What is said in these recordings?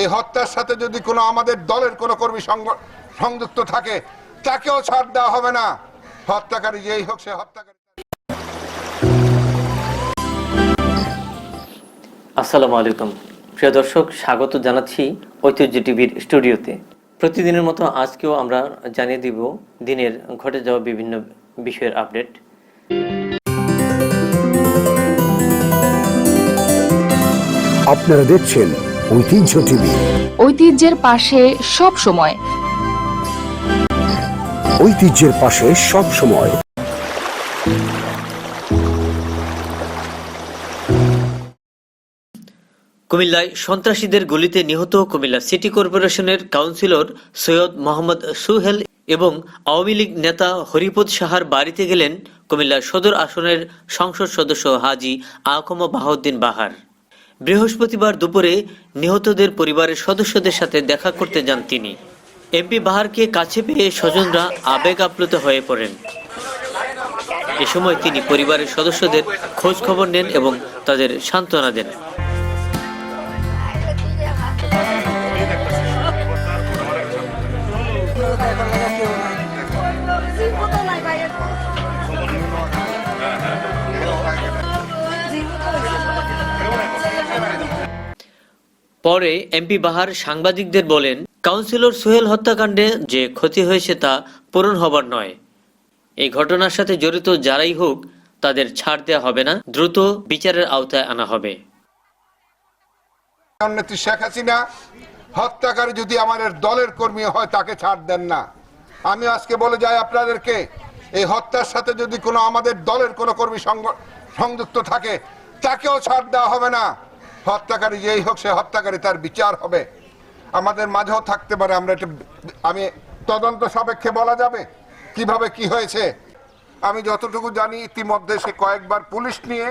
এই হত্যার সাথে যদি কোনো আমাদের দলের কোনো কর্মী সংযুক্ত থাকে তাকেও ছাড় দেওয়া হবে না। হত্যাকারী যেই হোক সে হত্যাকারী। আসসালামু আলাইকুম। প্রিয় দর্শক স্বাগত জানাচ্ছি ঐতিহ্য টিভির স্টুডিওতে। প্রতিদিনের মতো আজকেও আমরা জানিয়ে দিব দিনের ঘটে যাওয়া বিভিন্ন বিষয়ের আপডেট। আপনারা দেখছেন ঐতিহ্য টিভি ঐতিহ্যের পাশে সব সময়। ঐতিহ্যের পাশে সব সময়। কুমিল্লায় সন্ত্রাসীদের গুলিতে নিহত কুমিল্লা সিটি কর্পোরেশনের কাউন্সিলর সৈয়দ মোহাম্মদ সুহেল এবং আওয়ামী লীগ নেতা হরিপদ সাহার বাড়িতে গেলেন কুমিল্লা সদর আসনের সংসদ সদস্য হাজি আকম বাহাউদ্দিন বাহার। বৃহস্পতিবার দুপুরে নিহতদের পরিবারের সদস্যদের সাথে দেখা করতে যান তিনি। এমপি বাহারকে কাছে পেয়ে স্বজনরা আবেগ আপ্লুত হয়ে পড়েন। এ সময় তিনি পরিবারের সদস্যদের খোঁজ খবর নেন এবং তাদের সান্ত্বনা দেন। পরে এমপি বাহার সাংবাদিকদের বলেন, কাউন্সিলর সোহেল হত্যাকাণ্ডে যে ক্ষতি হয়েছে তা পূরণ হবার নয়। এই ঘটনার সাথে জড়িত যারাই হোক, তাদের ছাড় দেওয়া হবে না, দ্রুত বিচারের আওতায় আনা হবে। শেখ হাসিনা হত্যাকারী যদি আমাদের দলের কর্মী হয়, তাকে ছাড় দেন না। আমি আজকে বলে যাই আপনাদেরকে, এই হত্যার সাথে যদি কোনো আমাদের দলের কোনো কর্মী সংযুক্ত থাকে, তাকেও ছাড় দেওয়া হবে না। হত্যাকারী যেই হোক, সে হত্যাকারী, তার বিচার হবে। আমাদের মাঝেও থাকতে পারে, আমরা এটা আমি তদন্ত সাপেক্ষে বলা যাবে? কীভাবে কি হয়েছে? আমি যতটুকু জানি, ইতিমধ্যে সে কয়েকবার পুলিশ নিয়ে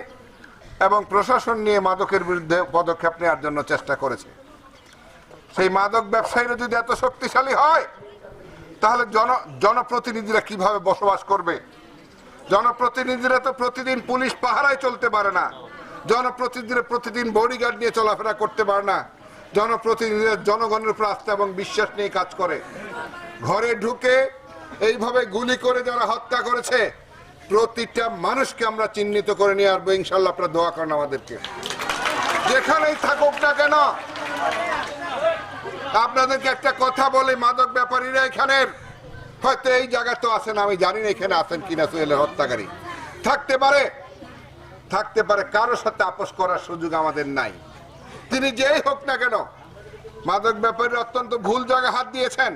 এবং প্রশাসন নিয়ে মাদকের বিরুদ্ধে পদক্ষেপ নেওয়ার জন্য চেষ্টা করেছে। সেই মাদক ব্যবসায়ীরা যদি এত শক্তিশালী হয়, তাহলে জন, জনপ্রতিনিধিরা কীভাবে বসবাস করবে? জনপ্রতিনিধিরা তো প্রতিদিন পুলিশ পাহারায় চলতে পারে না। জনপ্রতিনিধিরা প্রতিদিন বডিগার্ড নিয়ে চলাফেরা করতে পারে না। জনপ্রতিনিধিরা জনগণের উপর আস্থা এবং বিশ্বাস নিয়ে কাজ করে। ঘরে ঢুকে এইভাবে গুলি করে যারা হত্যা করেছে, প্রতিটা মানুষকে আমরা চিহ্নিত করে নিয়ে আসব। ইনশাল্লাহ আপনারা দোয়া করেন আমাদেরকে। যেখানেই থাকুক না কেন, আপনাদেরকে একটা কথা বলে, মাদক ব্যাপারীরা এখানের হয়তো এই জায়গায় তো আছেন, আমি জানি না এখানে আছেন কিনা, সোহেলের হত্যাকারী। থাকতে পারে থাকতে পারে, কারোর সাথে আপোষ করার সুযোগ আমাদের নাই। তিনি যেই হোক না কেন, মাদক ব্যাপারে অত্যন্ত ভুল জায়গায় হাত দিয়েছেন।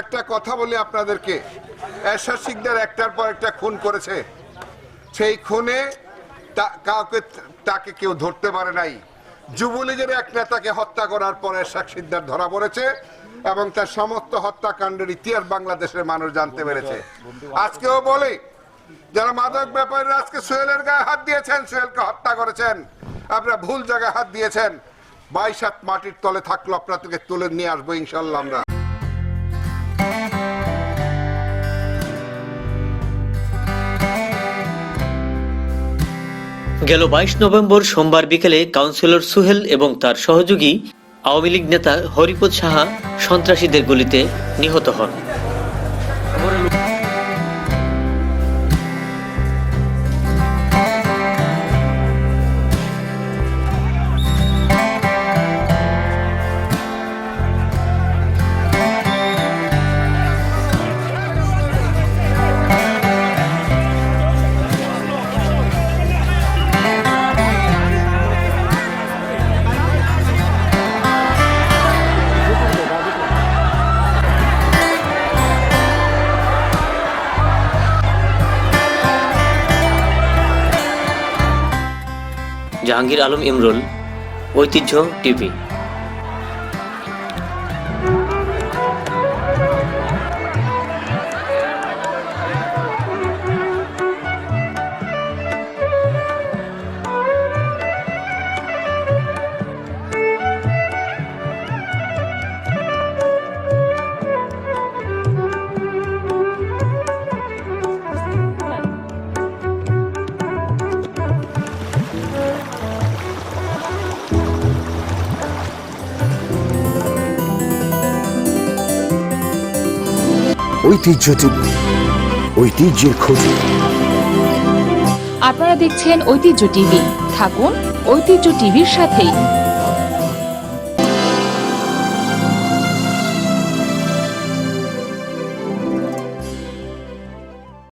একটা কথা বলি আপনাদেরকে, এরশাদ একটার পর একটা খুন করেছে। সেই খুনে কাউকে তাকে কেউ ধরতে পারে নাই। যুবলীগের এক নেতাকে হত্যা করার পর এরশাদ শিকদার ধরা পড়েছে এবং তার সমস্ত হত্যাকাণ্ডের ইতিহাস বাংলাদেশের মানুষ জানতে পেরেছে। আজকেও বলি যারা মাদক ব্যাপারীরা আজকে সোহেলের গায়ে হাত দিয়েছেন, সোহেলকে হত্যা করেছেন। আপনারা ভুল জায়গায় হাত দিয়েছেন। বাইশ হাত মাটির তলে থাকল, আপনাদেরকে তুলে নিয়ে আসব ইনশাল্লাহ আমরা। গেল বাইশ নভেম্বর সোমবার বিকেলে কাউন্সিলর সুহেল এবং তার সহযোগী আওয়ামী লীগ নেতা হরিপদ সাহা সন্ত্রাসীদের গুলিতে নিহত হন। জাহাঙ্গীর আলম ইমরুল ঐতিহ্য টিভি। ঐতিহ্য টিভি ঐতিহ্যের খোঁজে। আপনারা দেখছেন ঐতিহ্য টিভি। থাকুন ঐতিহ্য টিভির সাথেই।